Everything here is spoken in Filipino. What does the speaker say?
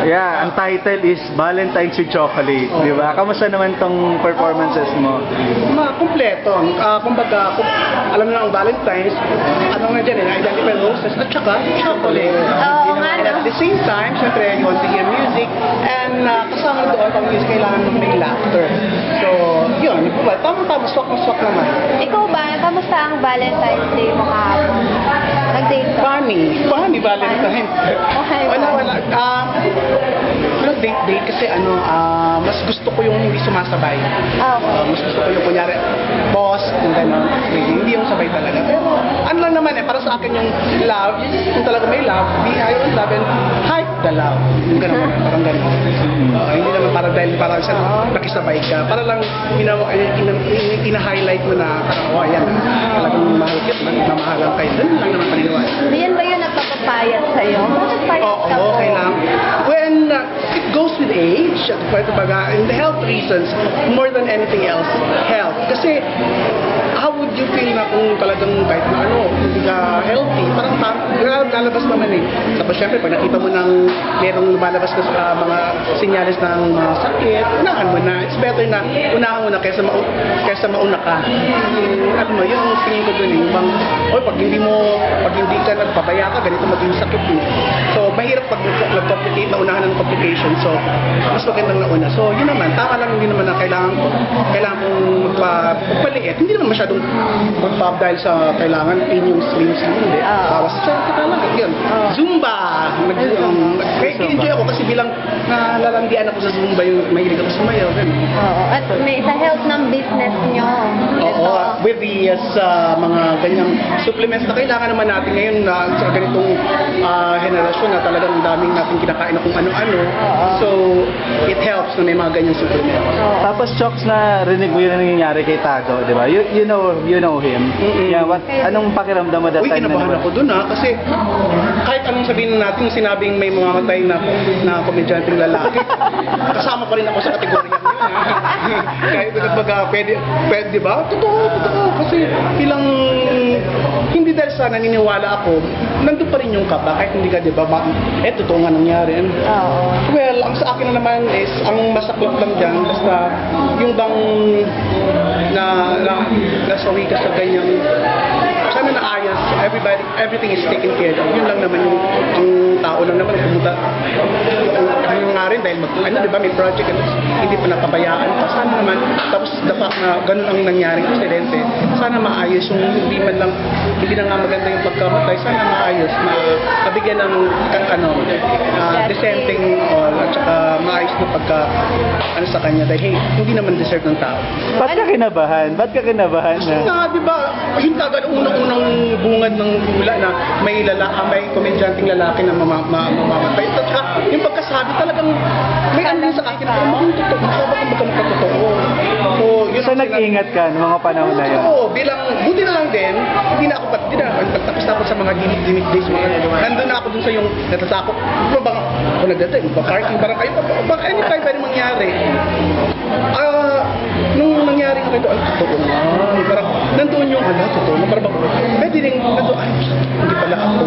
Yeah, ang title is Valentine's with Chocolate, di ba? Kamusta naman tong performances mo? Ma, kumpleto. Ah, kumbaga, kung, alam na ang Valentine's, ano nga dyan eh, identical roses at saka chocolate. Oo nga, And no? at the same time, syempre, you want to hear music and uh, kasama doon pang music, kailangan mo may laughter. So, yun, diba? tama-tama, swak na swak naman. Ikaw ba, kamusta ang Valentine's Day mo kahapon? Nag-date ka? Funny, funny Valentine. Okay. wala, wala. Um, wala date, date kasi ano, ah, mas gusto ko yung hindi sumasabay. Ah, Uh, okay. mas gusto ko yung kunyari, boss, yung gano'n, hindi, yung sabay talaga. Pero, ano lang naman eh, para sa akin yung love, kung talaga may love, be high on love and hype the love. Yung gano'n, parang gano'n. Uh, hindi naman para dahil parang sa nakisabay ka. Para lang, ina, ina, ina, ina-highlight mo na, parang, oh, ayan, talagang mahal kita, nagmamahalan kayo. Ganun lang naman paniniwala. Yan ba yung nagpapapayat sa'yo? Bakit payat Oo, ka po? okay lang. When uh, it goes with age, at pwede baga, and the health reasons, more than anything else, health. Kasi, how would you feel na kung talagang kahit na ano, hindi ka healthy, parang tam, lalabas naman eh. Tapos syempre, pag nakita mo ng merong lumalabas na sa mga sinyalis ng mga sakit, unahan mo na. It's better na unahan mo na kaysa, mau kaysa mauna ka. Yung, ano mo, yun ang tingin ko dun eh. Yung bang, oy, pag hindi mo, pag hindi ka nagpabaya ka, ganito maging sakit eh. So, mahirap pag nag-complicate, naunahan ng complication. So, mas magandang nauna. So, yun naman, tama lang hindi naman na kailangan ko, kailangan kong magpa, magpaliit. Hindi naman masyadong magpap dahil sa kailangan in yung slim slim. Hindi. Oo. Bawas sa kita lang. Yun. Zumba! Nag, um, kaya enjoy ako kasi bilang nalalandian ako sa Zumba yung mahilig ako sumayaw. Ganun. Oo. At may sa health ng business nyo. Oo, with the uh, sa mga ganyang supplements na kailangan naman natin ngayon na sa ganitong ah, henerasyon na talagang daming natin kinakain na kung ano-ano. So, it helps na may mga ganyang supplements. Tapos Chokes na rinig mo yung nangyayari kay Tago, di ba? You, you know you know him. Mm-mm. Yeah, what, anong pakiramdam mo that Uy, time na kinabahan naman? ako dun ha, kasi kahit anong sabihin natin, sinabing may mamamatay na, na komedyanteng lalaki, kasama pa rin ako sa kategorya yun ha. kahit nagbaga, pwede, pwede, di ba? Totoo, totoo, kasi bilang, hindi dahil sa naniniwala ako, nandun pa rin yung kaba, kahit hindi ka, di ba, ma- eh, totoo nga nangyari. Oo. Well, ang sa akin na naman is, ang masaklap lang dyan, basta yung bang na, na nasawi ka sa ganyang everybody, everything is taken care of. Yun lang naman yung, ang tao lang naman pumunta. Rin dahil mag, ano, di ba, may project at hindi pa napabayaan. Sana naman, tapos the fact na ganun ang nangyaring aksidente, sana maayos yung hindi man lang, hindi na nga maganda yung pagkamatay, sana maayos, ma, mabigyan ng kan, ano, uh, dissenting or at saka maayos na pagka, ano sa kanya, dahil hey, hindi naman deserve ng tao. Ba't ka kinabahan? Ba't ka kinabahan Kasi na? nga, di ba, yung tagal unang-unang bungad ng hula na may lalaki, may komedyanteng lalaki na mama, ma, mamamatay. At saka, yung pagkasabi talagang may ano sa akin, pero mukhang totoo, mukha ba kung baga makatotoo? So, yun So nag-ingat ka noong mga panahon na yun? Oo, bilang, buti na lang din, hindi na ako, ba't hindi na, pagtapos na ako sa mga limit days, mga nandun na ako dun sa yung natatakot. Ano bang, ako nagdatay, parking, parang kayo, baka anytime pwede mangyari. Ah, nung nangyari ko ito, ay, totoo nga. Parang, nandun yung, ala, totoo nga. Parang, pwede rin, nandun, ay, hindi pala ako,